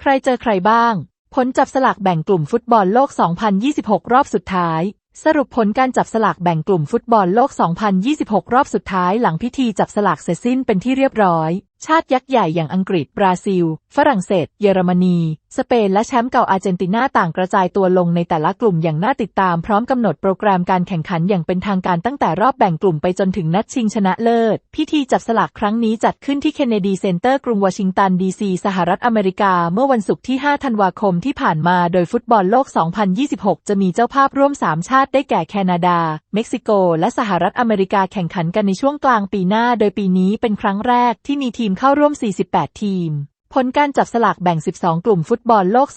ใครเจอใครบ้าง ผลจับสลากแบ่งกลุ่มฟุตบอลโลก 2026 รอบสุดท้าย สรุปผลการจับสลากแบ่งกลุ่มฟุตบอลโลก 2026 รอบสุดท้ายหลังพิธีจับสลากเสร็จสิ้นเป็นที่เรียบร้อย ชาติยักษ์ใหญ่อย่างอังกฤษ บราซิล ฝรั่งเศส เยอรมนี สเปน และแชมป์เก่าอาร์เจนตินาต่างกระจายตัวลงในแต่ละกลุ่มอย่างน่าติดตามพร้อมกำหนดโปรแกรมการแข่งขันอย่างเป็นทางการตั้งแต่รอบแบ่งกลุ่มไปจนถึงนัดชิงชนะเลิศ พิธีจับสลากครั้งนี้จัดขึ้นที่เคนเนดีเซ็นเตอร์กรุงวอชิงตันดีซีสหรัฐอเมริกา เมื่อวันศุกร์ที่ 5 ธันวาคมที่ผ่านมา โดยฟุตบอลโลก 2026 จะมีเจ้าภาพร่วม 3 ชาติได้แก่แคนาดา เม็กซิโก และสหรัฐอเมริกาแข่งขันกันในช่วงกลางปีหน้า โดยปีนี้เป็นครั้งแรกที่มีทีมเข้าร่วม 48 ทีม ผลการจับสลากแบ่ง 12 กลุ่มฟุตบอลโลก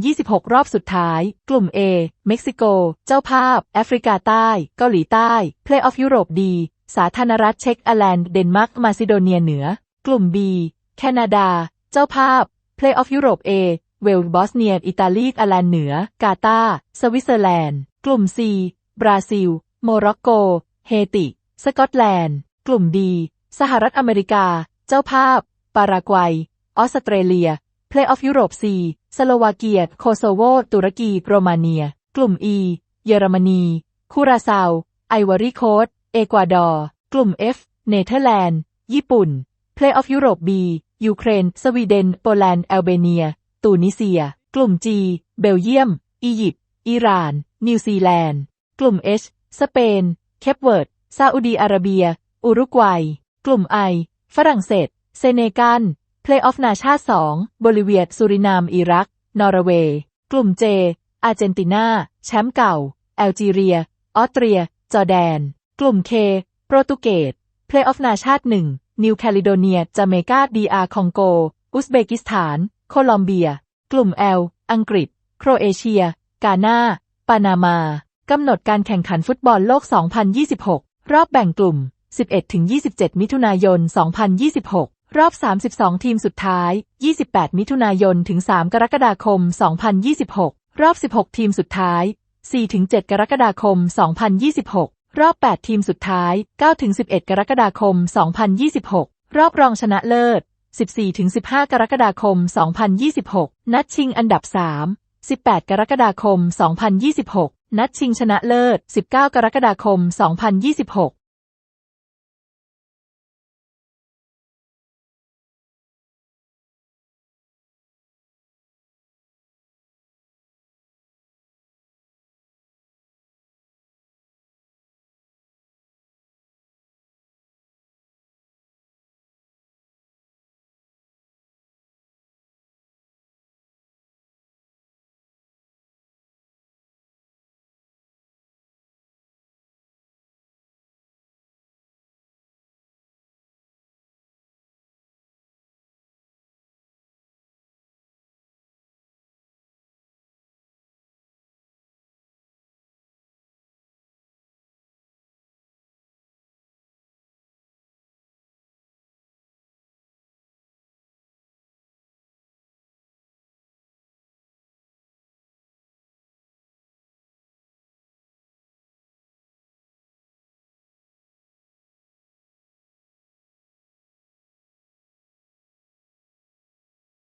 2026 รอบสุดท้าย กลุ่ม A เม็กซิโก เจ้าภาพ แอฟริกาใต้ เกาหลีใต้ เพลย์ออฟยุโรปดี สาธารณรัฐเช็กอาแลนด์ เดนมาร์ก มาซิโดเนียเหนือ กลุ่ม B แคนาดา เจ้าภาพ เพลย์ออฟยุโรป A เวลส์บอสเนีย อิตาลีอาแลนด์เหนือ กาตาร์สวิตเซอร์แลนด์ กลุ่ม C บราซิล โมร็อกโก เฮติ สกอตแลนด์ กลุ่ม D สหรัฐอเมริกา เจ้าภาพ ปารากวัย ออสเตรเลีย เพลย์ออฟยุโรป C สโลวาเกีย โคโซโว ตุรกี โรมาเนีย กลุ่ม E เยอรมนี คูราซาว ไอวอรีโคสเอกวาดอร์ กลุ่ม F เนเธอร์แลนด์ ญี่ปุ่น เพลย์ออฟยุโรป B ยูเครน สวีเดน โปแลนด์ แอลเบเนีย ตูนิเซีย กลุ่ม G เบลเยียม อียิปต์ อิหร่าน นิวซีแลนด์ กลุ่ม H สเปน เคปเวิร์ด ซาอุดีอาระเบีย อุรุกวัย กลุ่ม I ฝรั่งเศส เซเนกัลเพลย์ออฟนาชาติ2บริเวียสุรินาม อิรัก นอร์เวย์ กลุ่ม J อาร์เจนตินา แชมป์เก่า แอลจีเรีย ออสเตรีย จอร์แดน กลุ่ม K โปรตุเกส เพลย์ออฟนาชาติ 1 นิวแคลิโดเนีย จาเมกา ดีอาร์คองโก อุซเบกิสถาน โคลอมเบีย กลุ่ม L อังกฤษ โครเอเชีย กาหน้า ปานามากำหนดการแข่งขันฟุตบอลโลก 2026 รอบแบ่งกลุ่ม 11-27 มิถุนายน 2026 รอบ 32 ทีมสุดท้าย 28 มิถุนายน ถึง 3 กรกฎาคม 2026 รอบ 16 ทีมสุดท้าย 4-7 กรกฎาคม 2026 รอบ 8 ทีมสุดท้าย 9-11 กรกฎาคม 2026 รอบรองชนะเลิศ 14-15 กรกฎาคม 2026 นัดชิงอันดับ 3 18 กรกฎาคม 2026 นัดชิงชนะเลิศ 19 กรกฎาคม 2026